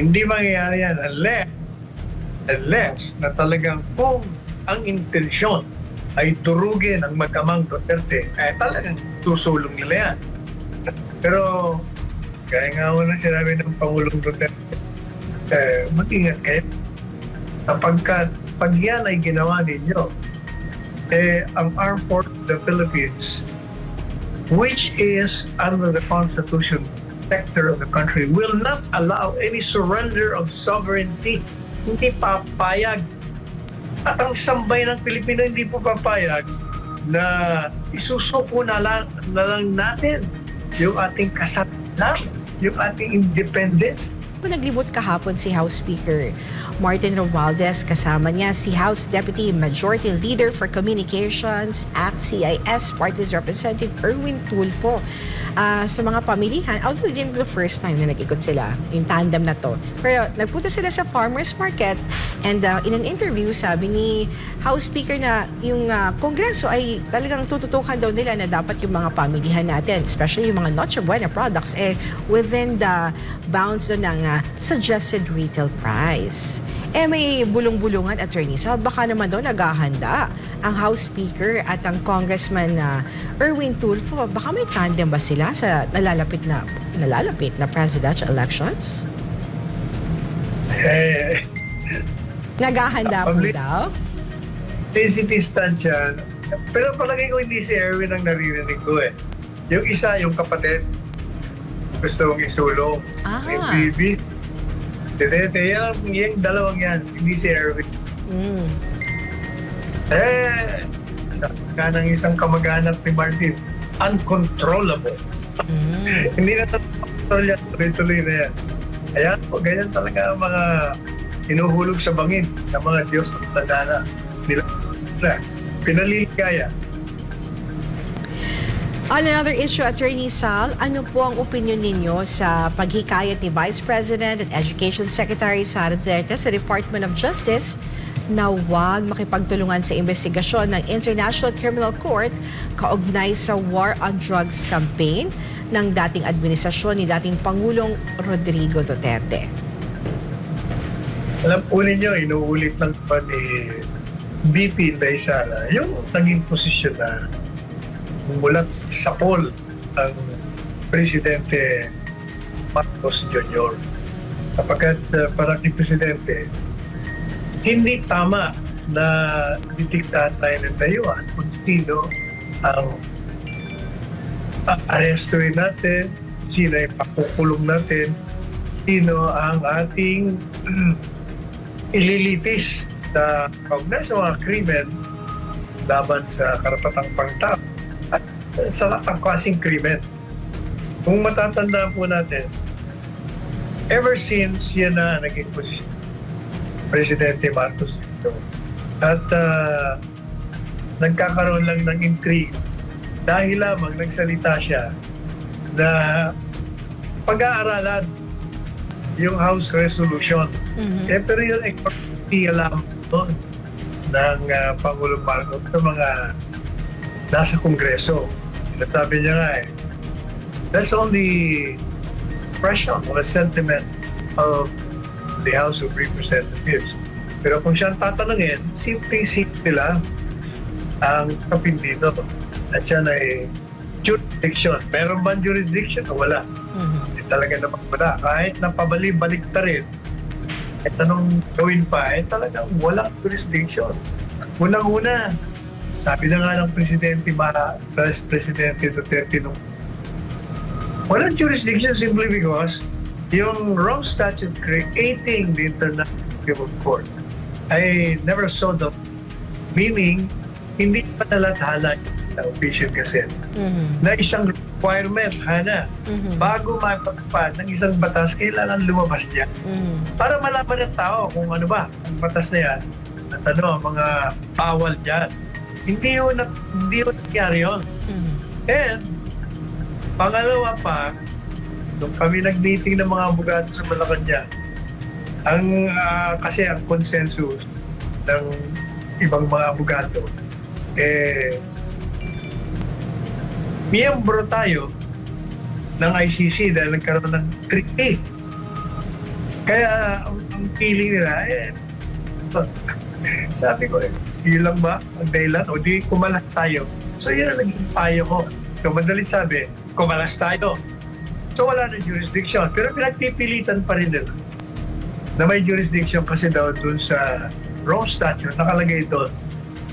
Hindi mangyayari yan unless, unless na talagang kung ang intensyon ay durugin ang magkamang Duterte, eh talagang susulong nila yan. Pero, kaya nga una sinabi ng Pangulong Duterte, eh, mag-ingat kayo. Kapag ka, pag yan ay ginawa ninyo, eh, ang Armed Forces of the Philippines, which is under the Constitution sector of the country, will not allow any surrender of sovereignty. Hindi papayag. At ang sambay ng Pilipino hindi po papayag na isusuko na lang, na lang natin yung ating kasalanan, yung ating independence, Naglibot kahapon si House Speaker Martin Romualdez kasama niya si House Deputy Majority Leader for Communications Act CIS Parties Representative Erwin Tulfo Ah, sa mga pamilihan. Although din the first time na nag-ikot sila, yung tandem na to. Pero nagpunta sila sa farmers market and ah, in an interview sabi ni House Speaker na yung ah, Kongreso ay talagang tututukan daw nila na dapat yung mga pamilihan natin, especially yung mga Noche Buena products, eh within the bounds doon ng ah, suggested retail price. Eh may bulong-bulungan attorney sa baka naman daw naghahanda ang House Speaker at ang Congressman na Erwin Tulfo. Baka may tandem ba sila sa nalalapit na nalalapit na presidential elections? eh, Naghahanda po Public- daw? density stand siya. Pero palagay ko hindi si Erwin ang naririnig ko eh. Yung isa, yung kapatid, gusto kong isulong. Ah. Yung baby. Tinete, yan, yung dalawang yan, hindi si Erwin. Mm. Eh, sa ka ng isang kamag-anak ni Martin, uncontrollable. Mm. hindi na control yan, tuloy-tuloy na yan. Ayan po, ganyan talaga ang mga hinuhulog sa bangin ng mga Diyos ng tadana nila. Na, pinaliligaya. On another issue, Attorney Sal, ano po ang opinion ninyo sa paghikayat ni Vice President at Education Secretary Sara Duterte sa Department of Justice na huwag makipagtulungan sa investigasyon ng International Criminal Court kaugnay sa War on Drugs campaign ng dating administrasyon ni dating Pangulong Rodrigo Duterte? Alam po ninyo, inuulit lang pa ni BP Inday Sara yung naging posisyon na mula sa poll ang Presidente Marcos Jr. Kapagkat uh, parang ni Presidente, hindi tama na ditiktahan tayo ng dayuhan kung sino ang arestuin natin, sino ay pakukulong natin, sino ang ating ililitis sa kaugnay sa mga krimen laban sa karapatang pangtao at sa angkasing krimen. Kung matatandaan po natin, ever since yan na naging posisyon, Presidente Marcos Jr. At ah, nagkakaroon lang ng intrigue dahil lamang nagsalita siya na pag-aaralan yung House Resolution Mhm. eh, pero yun ay siya lamang doon ng uh, Pangulong Marcos sa mga nasa Kongreso. Sinasabi niya nga eh, that's only of a sentiment of the House of Representatives. Pero kung siya ang tatanungin, simple-simple lang ang kapin dito. At siya ay jurisdiction. Meron ba jurisdiction o wala? Mhm. eh, talaga naman wala. Kahit napabalik-balik ta rin, kahit anong gawin pa, eh talagang walang jurisdiction. Unang-una, sabi na nga ng Presidente Mara, Presidente Duterte nung walang jurisdiction simply because yung Rome Statute creating the International Criminal Court ay never saw the meaning hindi pa nalathala sa official gazette Mhm. na isang requirement, Hana, Mhm. bago mapagpad ng isang batas, kailangan lumabas niya. Mhm. Para malaman ng tao kung ano ba ang batas na yan at ano mga bawal dyan. Hindi yun, hindi yun nangyari yun. Mhm. And, pangalawa pa, nung kami nag-meeting ng mga abogado sa Malacanang, ang, ah, kasi ang consensus ng ibang mga abogado, eh, miyembro tayo ng ICC dahil nagkaroon ng treaty. Kaya ang, ang feeling nila, eh, sabi ko, eh, yun lang ba ang dahilan? O di kumalas tayo. So yun ang naging payo ko. So madali sabi, kumalas tayo. So wala na jurisdiction. Pero pinagpipilitan pa rin nila na may jurisdiction kasi daw dun sa Rome Statute, nakalagay doon,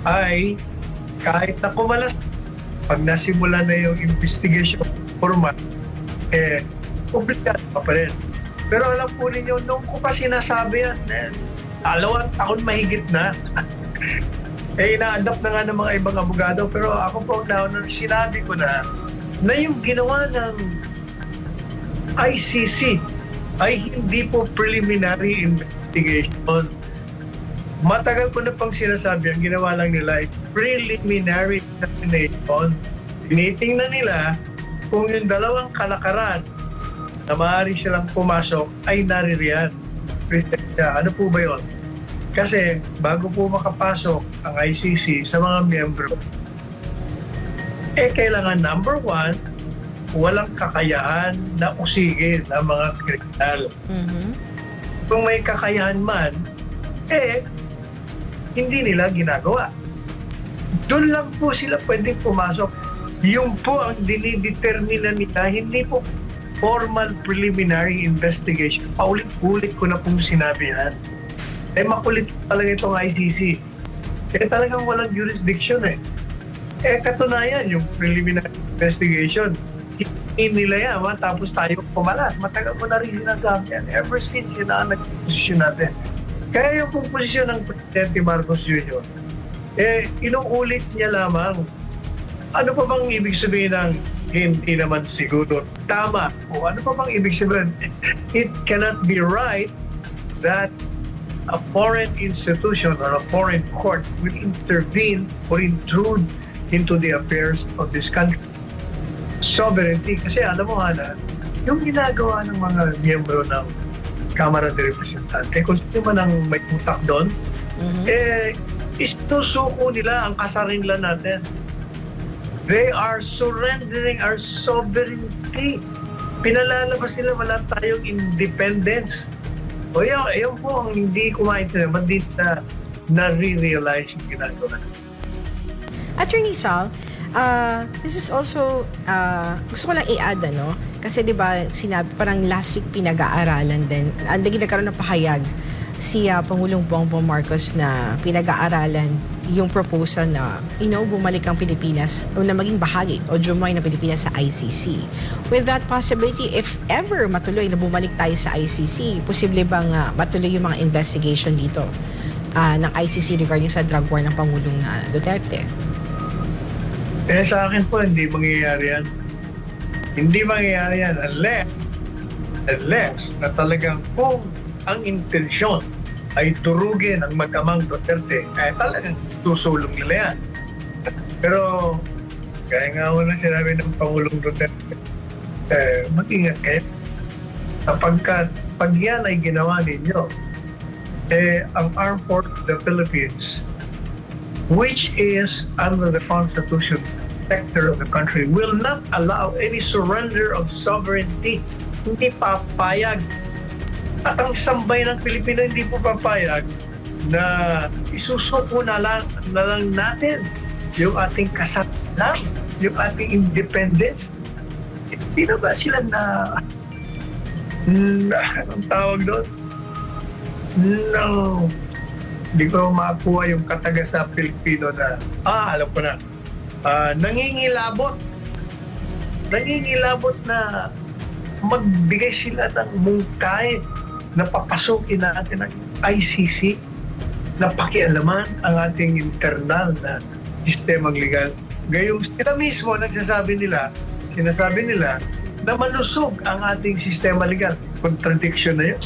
ay kahit na kumalas, pag nasimula na yung investigation formal, eh, publikado pa pa rin. Pero alam po ninyo, nung ko pa sinasabi yan, eh, dalawang taon mahigit na. eh, ina-adapt na nga ng mga ibang abogado. Pero ako po, na, sinabi ko na, na yung ginawa ng ICC ay hindi po preliminary investigation. Matagal ko na pang sinasabi, ang ginawa lang nila ay preliminary examination. Tinitingnan nila kung yung dalawang kalakaran na maaari silang pumasok ay naririyan. Presensya. Ano po ba yon? Kasi bago po makapasok ang ICC sa mga miyembro, eh kailangan number one, walang kakayahan na usigin ang mga kriminal. Mhm. Kung may kakayahan man, eh, hindi nila ginagawa. Doon lang po sila pwedeng pumasok. Yung po ang dinidetermina nila, hindi po formal preliminary investigation. Paulit-ulit ko na pong sinabi yan. Eh makulit talaga itong ICC. Eh talagang walang jurisdiction eh. Eh katunayan yung preliminary investigation. Hindi nila yan, tapos tayo pumalas. Matagal ko na rin sinasabi yan. Ever since yun ang nag-posisyon natin. Kaya yung posisyon ng Presidente Marcos Jr., eh, inuulit niya lamang. Ano pa bang ibig sabihin ng hindi naman siguro tama? O ano pa bang ibig sabihin? It cannot be right that a foreign institution or a foreign court will intervene or intrude into the affairs of this country. Sovereignty. Kasi alam mo, Hana, yung ginagawa ng mga miyembro ng Kamara de Representante, kung sino man ang may utak doon, Mhm. eh, istusuko nila ang kasarinlan natin. They are surrendering our sovereignty. Pinalalabas nila wala tayong independence. O yun, yun po ang hindi ko maintindihan. Ba't di na na-realize yung ginagawa? Attorney Sal, uh, this is also, uh, gusto ko lang i-add, ano? Kasi di ba sinabi, parang last week pinag-aaralan din, ang uh, nagkaroon ng pahayag si uh, Pangulong Bongbong Marcos na pinag-aaralan yung proposal na, you know, bumalik ang Pilipinas o na maging bahagi o join ng Pilipinas sa ICC. With that possibility, if ever matuloy na bumalik tayo sa ICC, posible bang uh, matuloy yung mga investigation dito uh, ng ICC regarding sa drug war ng Pangulong uh, Duterte? Eh sa akin po, hindi mangyayari yan. Hindi mangyayari yan unless, unless na talagang kung ang intensyon ay durugin ang mag-amang Duterte, eh talagang susulong nila yan. Pero, gaya nga ho na sinabi ng Pangulong Duterte, eh, mag-ingat kayo. Kapag ka, pag yan ay ginawa ninyo, eh, ang Armed Forces of the Philippines which is under the constitution sector of the country will not allow any surrender of sovereignty. Hindi papayag. At ang sambay ng Pilipino hindi po papayag na isusuko na lang, na lang natin yung ating kasalanan, yung ating independence. Hindi na ba sila na, na anong tawag doon? No hindi ko makuha yung kataga sa Pilipino na, ah, alam ko na, Ah, nangingilabot. Nangingilabot na magbigay sila ng mungkay na papasukin natin ang ICC na pakialaman ang ating internal na sistemang legal. Gayong sila mismo nagsasabi nila, sinasabi nila na malusog ang ating sistema legal. Contradiction na yun.